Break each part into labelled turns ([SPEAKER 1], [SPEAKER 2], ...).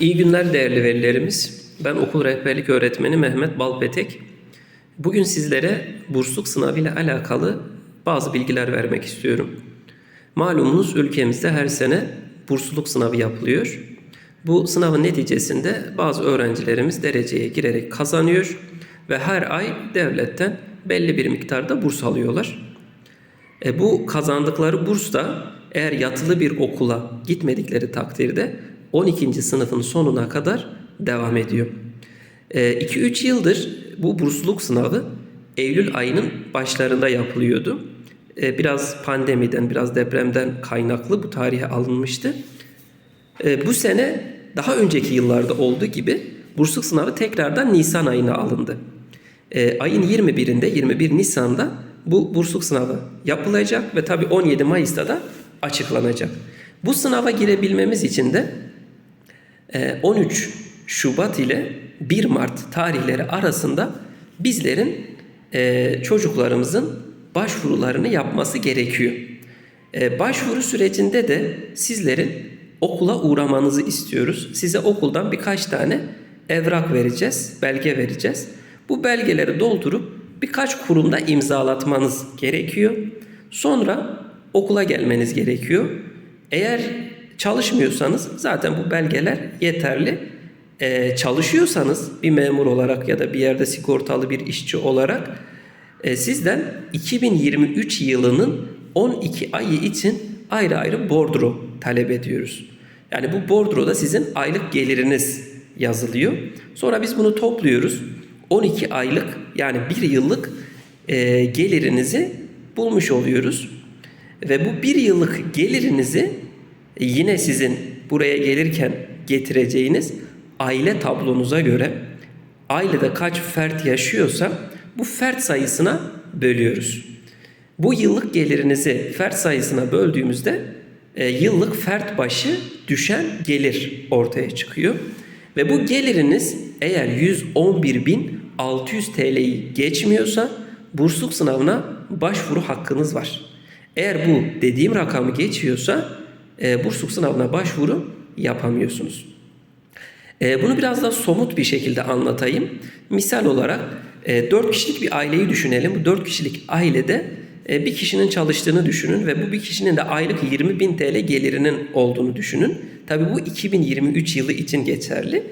[SPEAKER 1] İyi günler değerli velilerimiz. Ben okul rehberlik öğretmeni Mehmet Balpetek. Bugün sizlere bursluk sınavı ile alakalı bazı bilgiler vermek istiyorum. Malumunuz ülkemizde her sene bursluluk sınavı yapılıyor. Bu sınavın neticesinde bazı öğrencilerimiz dereceye girerek kazanıyor ve her ay devletten belli bir miktarda burs alıyorlar. E, bu kazandıkları burs da eğer yatılı bir okula gitmedikleri takdirde 12. sınıfın sonuna kadar devam ediyor. 2-3 yıldır bu bursluluk sınavı Eylül ayının başlarında yapılıyordu. E, biraz pandemiden, biraz depremden kaynaklı bu tarihe alınmıştı. E, bu sene daha önceki yıllarda olduğu gibi bursluluk sınavı tekrardan Nisan ayına alındı. Ayın 21'inde 21 Nisan'da bu bursluluk sınavı yapılacak ve tabii 17 Mayıs'ta da açıklanacak. Bu sınava girebilmemiz için de 13 Şubat ile 1 Mart tarihleri arasında bizlerin çocuklarımızın başvurularını yapması gerekiyor. Başvuru sürecinde de sizlerin okula uğramanızı istiyoruz. Size okuldan birkaç tane evrak vereceğiz, belge vereceğiz. Bu belgeleri doldurup birkaç kurumda imzalatmanız gerekiyor. Sonra okula gelmeniz gerekiyor. Eğer çalışmıyorsanız zaten bu belgeler yeterli. Ee, çalışıyorsanız bir memur olarak ya da bir yerde sigortalı bir işçi olarak e, sizden 2023 yılının 12 ayı için ayrı ayrı bordro talep ediyoruz. Yani bu bordroda sizin aylık geliriniz yazılıyor. Sonra biz bunu topluyoruz. 12 aylık yani bir yıllık e, gelirinizi bulmuş oluyoruz. Ve bu bir yıllık gelirinizi yine sizin buraya gelirken getireceğiniz aile tablonuza göre ailede kaç fert yaşıyorsa bu fert sayısına bölüyoruz. Bu yıllık gelirinizi fert sayısına böldüğümüzde e, yıllık fert başı düşen gelir ortaya çıkıyor. Ve bu geliriniz eğer 111.600 TL'yi geçmiyorsa bursluk sınavına başvuru hakkınız var. Eğer bu dediğim rakamı geçiyorsa e, bursluk sınavına başvuru yapamıyorsunuz. E, bunu biraz daha somut bir şekilde anlatayım. Misal olarak e, 4 kişilik bir aileyi düşünelim. Bu 4 kişilik ailede e, bir kişinin çalıştığını düşünün ve bu bir kişinin de aylık 20 bin TL gelirinin olduğunu düşünün. Tabi bu 2023 yılı için geçerli.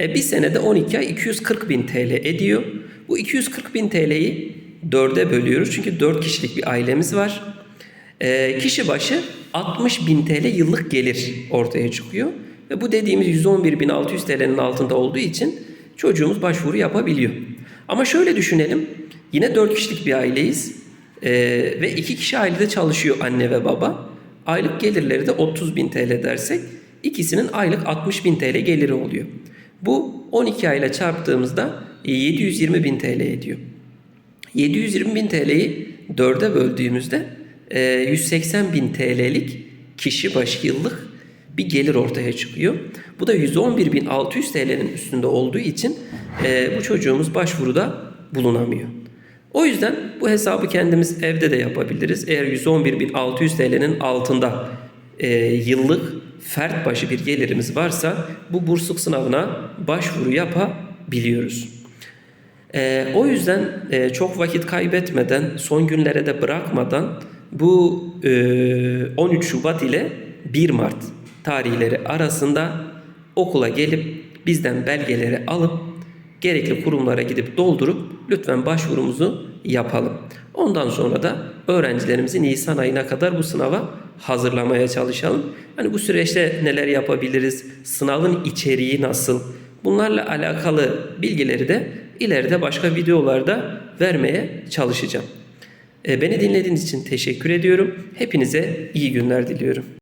[SPEAKER 1] E, bir senede 12 ay 240 bin TL ediyor. Bu 240 bin TL'yi 4'e bölüyoruz çünkü 4 kişilik bir ailemiz var. E, kişi başı 60 bin TL yıllık gelir ortaya çıkıyor. Ve bu dediğimiz 111.600 TL'nin altında olduğu için çocuğumuz başvuru yapabiliyor. Ama şöyle düşünelim. Yine 4 kişilik bir aileyiz. Ee, ve 2 kişi ailede çalışıyor anne ve baba. Aylık gelirleri de 30 bin TL dersek ikisinin aylık 60 bin TL geliri oluyor. Bu 12 ayla çarptığımızda 720 bin TL ediyor. 720 bin TL'yi 4'e böldüğümüzde 180 bin TL'lik kişi başı yıllık bir gelir ortaya çıkıyor. Bu da 111.600 TL'nin üstünde olduğu için e, bu çocuğumuz başvuruda bulunamıyor. O yüzden bu hesabı kendimiz evde de yapabiliriz. Eğer 111.600 TL'nin altında e, yıllık fert başı bir gelirimiz varsa bu bursluk sınavına başvuru yapabiliyoruz. E, o yüzden e, çok vakit kaybetmeden, son günlere de bırakmadan bu e, 13 Şubat ile 1 Mart tarihleri arasında okula gelip bizden belgeleri alıp gerekli kurumlara gidip doldurup lütfen başvurumuzu yapalım. Ondan sonra da öğrencilerimizi Nisan ayına kadar bu sınava hazırlamaya çalışalım. Hani bu süreçte neler yapabiliriz? Sınavın içeriği nasıl? Bunlarla alakalı bilgileri de ileride başka videolarda vermeye çalışacağım. Beni dinlediğiniz için teşekkür ediyorum. Hepinize iyi günler diliyorum.